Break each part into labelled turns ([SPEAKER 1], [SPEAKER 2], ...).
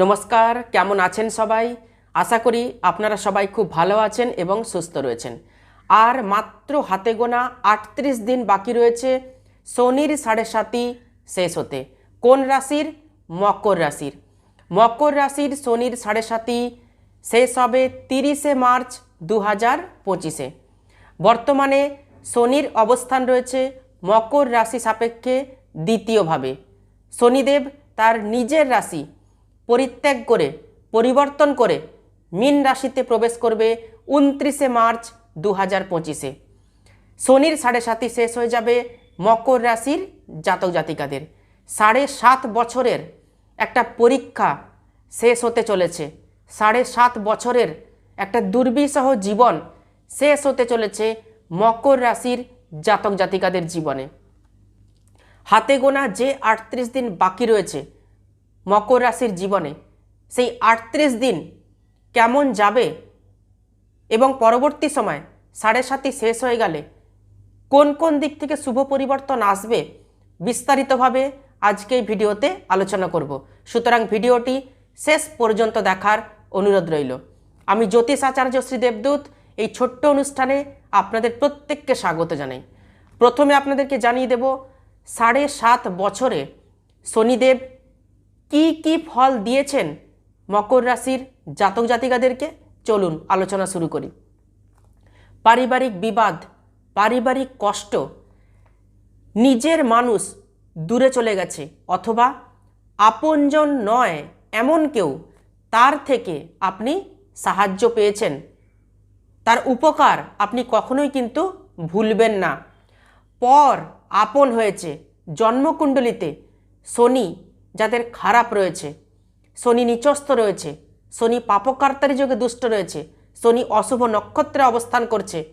[SPEAKER 1] নমস্কার, কেমন আছেন সবাই? আশা করি আপনারা সবাই খুব ভালো আছেন এবং সুস্থ রয়েছেন। আর মাত্র হাতে গোনা আটত্রিশ দিন বাকি রয়েছে, শনির সাড়ে সাতি শেষ হতে। কোন রাশির? মকর রাশির। মকর রাশির শনির সাড়ে সাতি শেষ হবে তিরিশে মার্চ দু হাজার পঁচিশে। বর্তমানে শনির অবস্থান রয়েছে মকর রাশি সাপেক্ষে দ্বিতীয়ভাবে। শনিদেব তার নিজের রাশি পরিত্যাগ করে, পরিবর্তন করে মিন রাশিতে প্রবেশ করবে উনত্রিশে মার্চ দু হাজার পঁচিশে। শনির সাড়ে সাতই শেষ হয়ে যাবে মকর রাশির জাতক জাতিকাদের। সাড়ে সাত বছরের একটা পরীক্ষা শেষ হতে চলেছে। সাড়ে সাত বছরের একটা দুর্বিষহ জীবন শেষ হতে চলেছে মকর রাশির জাতক জাতিকাদের জীবনে। হাতে গোনা যে আটত্রিশ দিন বাকি রয়েছে মকর রাশির জীবনে সেই আটত্রিশ দিন কেমন যাবে এবং পরবর্তী সময় সাড়ে সাতই শেষ হয়ে গেলে কোন কোন দিক থেকে শুভ পরিবর্তন আসবে বিস্তারিতভাবে আজকে এই ভিডিওতে আলোচনা করব। সুতরাং ভিডিওটি শেষ পর্যন্ত দেখার অনুরোধ রইল। আমি জ্যোতিষ আচার্য শ্রী দেবদূত, এই ছোট্ট অনুষ্ঠানে আপনাদের প্রত্যেককে স্বাগত জানাই। প্রথমে আপনাদেরকে জানিয়ে দেব, সাড়ে সাত বছরে শনিদেব কি কি ফল দিয়েছেন মকর রাশির জাতক জাতিকাদেরকে? চলুন আলোচনা শুরু করি। পারিবারিক বিবাদ, পারিবারিক কষ্ট, নিজের মানুষ দূরে চলে গেছে অথবা আপনজন নয় এমন কেউ তার থেকে আপনি সাহায্য পেয়েছেন। তার উপকার আপনি কখনোই কিন্তু ভুলবেন না। পর আপন হয়েছে, জন্মকুণ্ডলিতে শনি যাদের খারাপ রয়েছে। শনি নিচস্থ রয়েছে। শনি পাপকার্তারি যোগে দুষ্ট রয়েছে। শনি অশুভ নক্ষত্রে অবস্থান করছে।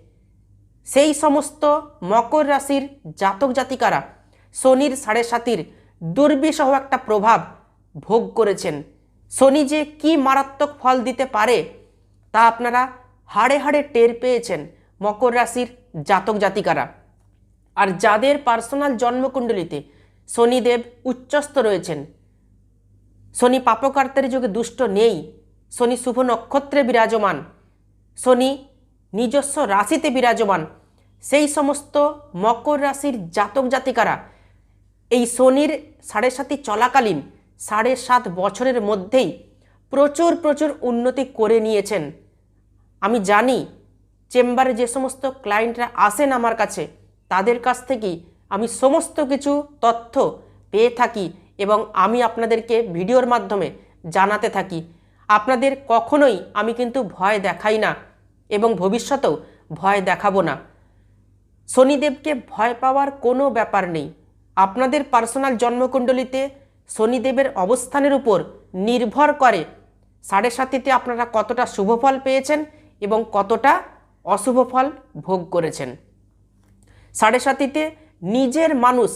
[SPEAKER 1] সেই সমস্ত মকর রাশির জাতক জাতিকারা শনির সাড়ে সাতির দুর্বিষহ একটা প্রভাব ভোগ করেছেন। শনি যে কি মারাত্মক ফল দিতে পারে তা আপনারা হাড়ে হাড়ে টের পেয়েছেন মকর রাশির জাতক জাতিকারা। আর যাদের পার্সোনাল জন্মকুণ্ডলিতে শনিদেব উচ্চস্থ রয়েছেন শনি পাপকার্তার যুগে দুষ্ট নেই। শনি শুভ নক্ষত্রে বিরাজমান। শনি নিজস্ব রাশিতে বিরাজমান। সেই সমস্ত মকর রাশির জাতক জাতিকারা এই শনির সাড়ে সাতি চলাকালীন সাড়ে সাত বছরের মধ্যেই প্রচুর প্রচুর উন্নতি করে নিয়েছেন। আমি জানি চেম্বারে যে সমস্ত ক্লায়েন্টরা আসেন আমার কাছে, তাদের কাছ থেকেই আমি সমস্ত কিছু তথ্য পেয়ে থাকি এবং আমি আপনাদেরকে ভিডিওর মাধ্যমে জানাতে থাকি, আপনাদের কখনোই আমি কিন্তু ভয় দেখাই না এবং ভবিষ্যতেও ভয় দেখাবো না। শনিদেবকে ভয় পাওয়ার কোনো ব্যাপার নেই। আপনাদের পার্সোনাল জন্মকুণ্ডলিতে শনিদেবের অবস্থানের উপর নির্ভর করে সাড়ে সাতিতে আপনারা কতটা শুভ ফল পেয়েছেন এবং কতটা অশুভ ফল ভোগ করেছেন। সাড়ে সাতিতে নিজের মানুষ,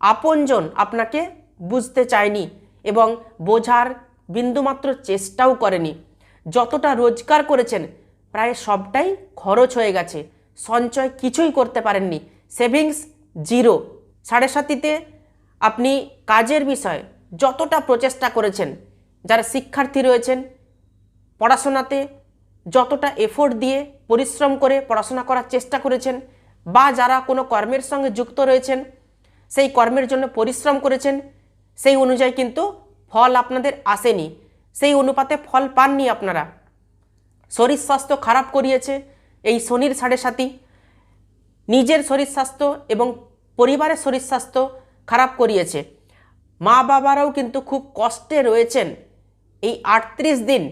[SPEAKER 1] আপনজন আপনাকে বুঝতে চায়নি এবং বোঝার বিন্দুমাত্র চেষ্টাও করেনি। যতটা রোজগার করেছেন, প্রায় সবটাই খরচ হয়ে গেছে। সঞ্চয় কিছুই করতে পারেননি। Savings zero. সাড়ে সাতিতে আপনি কাজের বিষয়ে যতটা প্রচেষ্টা করেছেন, যারা শিক্ষার্থী রয়েছেন, পড়াশোনাতে যতটা এফোর্ট দিয়ে পরিশ্রম করে পড়াশোনা করার চেষ্টা করেছেন বা যারা কোনো কর্মের সঙ্গে যুক্ত রয়েছেন, সেই কর্মের জন্য পরিশ্রম করেছেন সেই অনুযায়ী কিন্তু ফল আপনাদের আসেনি। সেই অনুপাতে ফল পাননি আপনারা। শরীর স্বাস্থ্য খারাপ করিয়েছে এই শনির সাড়ে সাতি। নিজের শরীর স্বাস্থ্য এবং পরিবারের শরীর স্বাস্থ্য খারাপ করিয়েছে। মা বাবারাও কিন্তু খুব কষ্টে রয়েছেন এই আটত্রিশ দিন।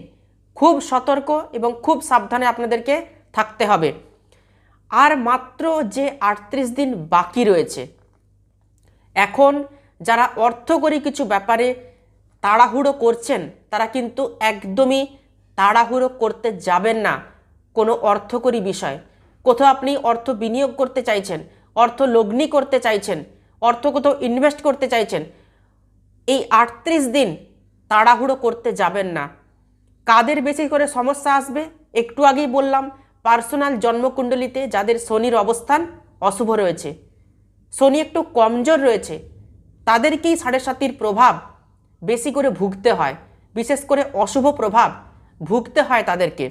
[SPEAKER 1] খুব সতর্ক এবং খুব সাবধানে আপনাদেরকে থাকতে হবে। আর মাত্র যে আটত্রিশ দিন বাকি রয়েছে। এখন যারা অর্থকরী কিছু ব্যাপারে তাড়াহুড়ো করছেন, তারা কিন্তু একদমই তাড়াহুড়ো করতে যাবেন না কোনো অর্থকরী বিষয়। কোথাও আপনি অর্থ বিনিয়োগ করতে চাইছেন, অর্থ লগ্নি করতে চাইছেন, অর্থ কোথাও ইনভেস্ট করতে চাইছেন, এই আটত্রিশ দিন তাড়াহুড়ো করতে যাবেন না। কাদের বেশি করে সমস্যা আসবে? একটু আগেই বললাম, পার্সোনাল জন্মকুণ্ডলিতে যাদের শনির অবস্থান অশুভ রয়েছে। শনি একটু কমজোর রয়েছে তাদেরকেই সাড়ে সাতির প্রভাব বেশি করে ভুগতে হয়, বিশেষ করে অশুভ প্রভাব ভুগতে হয় তাদেরকে।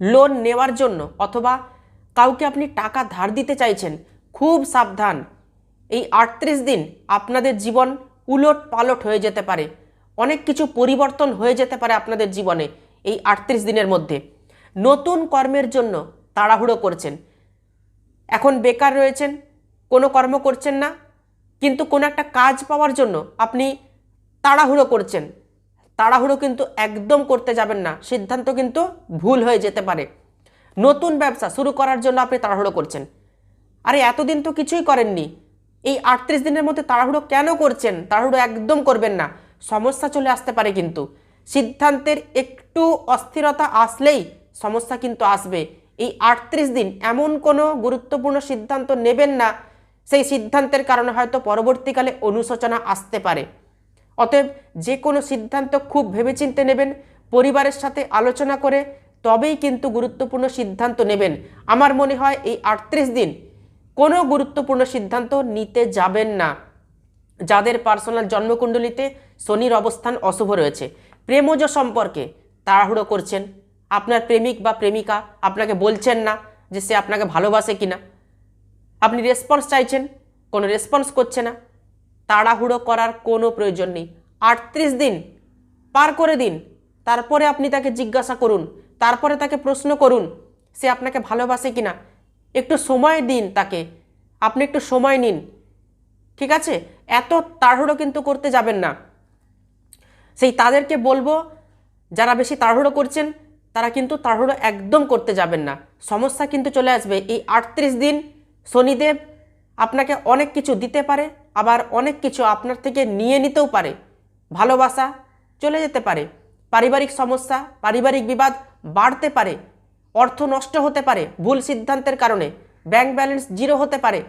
[SPEAKER 1] লোন নেওয়ার জন্য অথবা কাউকে আপনি টাকা ধার দিতে চাইছেন, খুব সাবধান। এই আটত্রিশ দিন আপনাদের জীবন উলট পালট হয়ে যেতে পারে, অনেক কিছু পরিবর্তন হয়ে যেতে পারে আপনাদের জীবনে এই আটত্রিশ দিনের মধ্যে। নতুন কর্মের জন্য তাড়াহুড়ো করছেন। এখন বেকার রয়েছেন, কোনো কর্ম করছেন না কিন্তু কোনো একটা কাজ পাওয়ার জন্য আপনি তাড়াহুড়ো করছেন। তাড়াহুড়ো কিন্তু একদম করতে যাবেন না। সিদ্ধান্ত কিন্তু ভুল হয়ে যেতে পারে। নতুন ব্যবসা শুরু করার জন্য আপনি তাড়াহুড়ো করছেন। আরে, এতদিন তো কিছুই করেননি। এই আটত্রিশ দিনের মধ্যে তাড়াহুড়ো কেন করছেন? তাড়াহুড়ো একদম করবেন না। সমস্যা চলে আসতে পারে কিন্তু। সিদ্ধান্তের একটু অস্থিরতা আসলেই সমস্যা কিন্তু আসবে। এই আটত্রিশ দিন এমন কোনো গুরুত্বপূর্ণ সিদ্ধান্ত নেবেন না সেই সিদ্ধান্তের কারণে হয়তো পরবর্তীকালে অনুশোচনা আসতে পারে। অতএব যে কোনো সিদ্ধান্ত খুব ভেবেচিন্তে নেবেন, পরিবারের সাথে আলোচনা করে তবেই কিন্তু গুরুত্বপূর্ণ সিদ্ধান্ত নেবেন। আমার মনে হয় এই আটত্রিশ দিন কোনো গুরুত্বপূর্ণ সিদ্ধান্ত নিতে যাবেন না। যাদের পার্সোনাল জন্মকুণ্ডলিতে শনির অবস্থান অশুভ রয়েছে। প্রেমজ সম্পর্কে তাড়াহুড়ো করছেন। আপনার প্রেমিক বা প্রেমিকা আপনাকে বলছেন না যে সে আপনাকে ভালোবাসে কিনা। আপনি রেসপন্স চাইছেন, কোনো রেসপন্স করছে না। তাড়াহুড়ো করার কোনো প্রয়োজন নেই। আটত্রিশ দিন পার করে দিন, তারপরে আপনি তাকে জিজ্ঞাসা করুন, তারপরে তাকে প্রশ্ন করুন, সে আপনাকে ভালোবাসে কিনা। একটু সময় দিন তাকে, আপনি একটু সময় নিন। ঠিক আছে? এত তাড়াহুড়ো কিন্তু করতে যাবেন না। সেই তাদেরকে বলব, যারা বেশি তাড়াহুড়ো করছেন, তারা কিন্তু তাড়াহুড়ো একদম করতে যাবেন না। সমস্যা কিন্তু চলে আসবে। এই আটত্রিশ দিন শনিদেব আপনাকে অনেক কিছু দিতে পারে, আবার অনেক কিছু আপনার থেকে নিয়ে নিতেও পারে। ভালোবাসা চলে যেতে পারে, পারিবারিক সমস্যা, পারিবারিক বিবাদ বাড়তে পারে, অর্থ নষ্ট হতে পারে ভুল সিদ্ধান্তের কারণে, ব্যাংক ব্যালেন্স জিরো হতে পারে।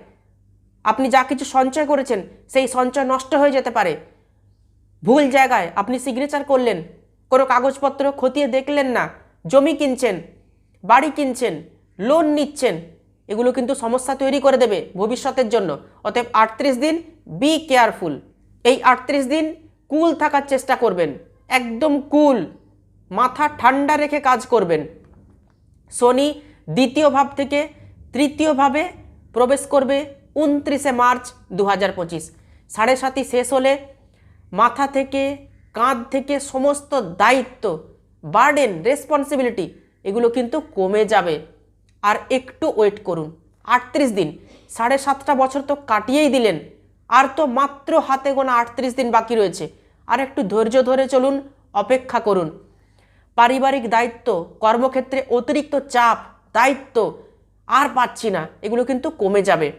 [SPEAKER 1] আপনি যা কিছু সঞ্চয় করেছেন, সেই সঞ্চয় নষ্ট হয়ে যেতে পারে। ভুল জায়গায় আপনি সিগনেচার করলেন, কোনো কাগজপত্র খতিয়ে দেখলেন না, জমি কিনছেন, বাড়ি কিনছেন লোন নিচ্ছেন এগুলো কিন্তু সমস্যা তৈরি করে দেবে ভবিষ্যতের জন্য। অতএব আটত্রিশ দিন বি কেয়ারফুল এই আটত্রিশ দিন কুল থাকার চেষ্টা করবেন। একদম কুল মাথা ঠান্ডা রেখে কাজ করবেন। শনি দ্বিতীয় ভাব থেকে তৃতীয় ভাবে প্রবেশ করবে উনত্রিশে মার্চ দু হাজার পঁচিশ। সাড়ে সাতই শেষ হলে মাথা থেকে, কাঁধ থেকে সমস্ত দায়িত্ব বার্ডেন রেসপন্সিবিলিটি এগুলো কিন্তু কমে যাবে। আর একটু ওয়েট করুন। আটত্রিশ দিন। সাড়ে সাতটা বছর তো কাটিয়েই দিলেন। আর তো মাত্র হাতে গোনা আটত্রিশ দিন বাকি রয়েছে। আর একটু ধৈর্য ধরে চলুন, অপেক্ষা করুন। পারিবারিক দায়িত্ব, কর্মক্ষেত্রে অতিরিক্ত চাপ, দায়িত্ব, আর পাচ্ছি না। এগুলো কিন্তু কমে যাবে।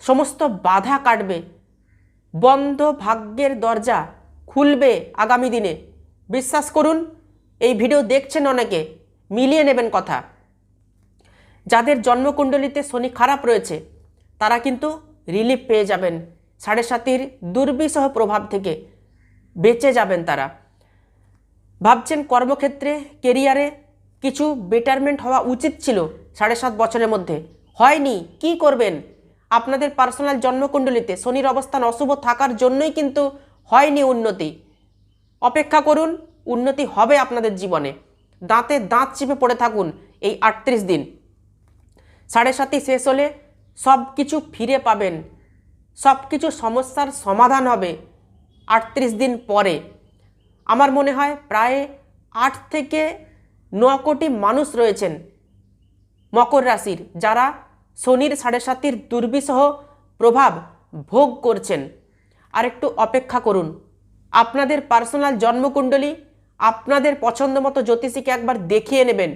[SPEAKER 1] সমস্ত বাধা কাটবে। বন্ধ ভাগ্যের দরজা খুলবে আগামী দিনে। বিশ্বাস করুন, এই ভিডিও দেখছেন অনেকে। মিলিয়ে নেবেন কথা। যাদের জন্মকুণ্ডলিতে শনি খারাপ রয়েছে, তারা কিন্তু রিলিফ পেয়ে যাবেন। সাড়ে সাতির দুর্বিষহ প্রভাব থেকে বেঁচে যাবেন তারা। ভাবছেন কর্মক্ষেত্রে কেরিয়ারে কিছু বেটারমেন্ট হওয়া উচিত ছিল সাড়ে সাত বছরের মধ্যে। হয়নি, কি করবেন? আপনাদের পার্সোনাল জন্মকুণ্ডলিতে শনির অবস্থান অশুভ থাকার জন্যই কিন্তু হয়নি উন্নতি। অপেক্ষা করুন, উন্নতি হবে আপনাদের জীবনে। দাঁতে দাঁত চিপে পড়ে থাকুন এই আটত্রিশ দিন। সাড়ে সাতই শেষ হলে সব কিছু ফিরে পাবেন। সব কিছু সমস্যার সমাধান হবে আটত্রিশ দিন পরে। আমার মনে হয় প্রায় আট থেকে ন কোটি মানুষ রয়েছেন মকর রাশির, যারা শনির সাড়ে সাতির দুর্বিষহ প্রভাব ভোগ করছেন। আর একটু অপেক্ষা করুন। আপনাদের পার্সোনাল জন্মকুণ্ডলী আপনাদের পছন্দ মতো জ্যোতিষীকে একবার দেখিয়ে নেবেন।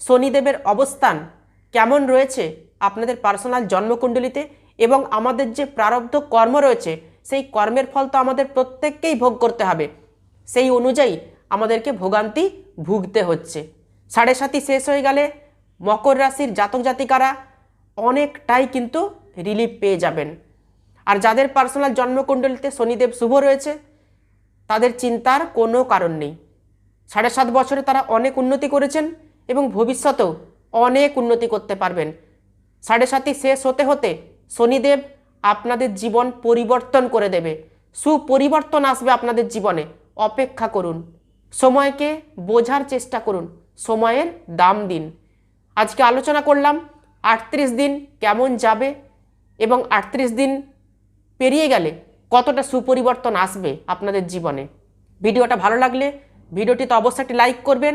[SPEAKER 1] শনিদেবের অবস্থান কেমন রয়েছে আপনাদের পার্সোনাল জন্মকুণ্ডলিতে এবং আমাদের যে প্রারব্ধ কর্ম রয়েছে, সেই কর্মের ফল তো আমাদের প্রত্যেককেই ভোগ করতে হবে। সেই অনুযায়ী আমাদেরকে ভোগান্তি ভুগতে হচ্ছে। সাড়ে সাতই শেষ হয়ে গেলে মকর রাশির জাতক জাতিকারা অনেকটাই কিন্তু রিলিফ পেয়ে যাবেন। আর যাদের পার্সোনাল জন্মকুণ্ডলিতে শনিদেব শুভ রয়েছে, তাদের চিন্তার কোনো কারণ নেই। সাড়ে সাত বছরে তারা অনেক উন্নতি করেছেন এবং ভবিষ্যতেও অনেক উন্নতি করতে পারবেন। সাড়ে সাতই শেষ হতে হতে শনিদেব আপনাদের জীবন পরিবর্তন করে দেবে। সুপরিবর্তন আসবে আপনাদের জীবনে। অপেক্ষা করুন। সময়কে বোঝার চেষ্টা করুন। সময়ের দাম দিন। আজকে আলোচনা করলাম আটত্রিশ দিন কেমন যাবে এবং আটত্রিশ দিন পেরিয়ে গেলে কতটা সুপরিবর্তন আসবে আপনাদের জীবনে। ভিডিওটা ভালো লাগলে ভিডিওটিতে অবশ্যই একটি লাইক করবেন।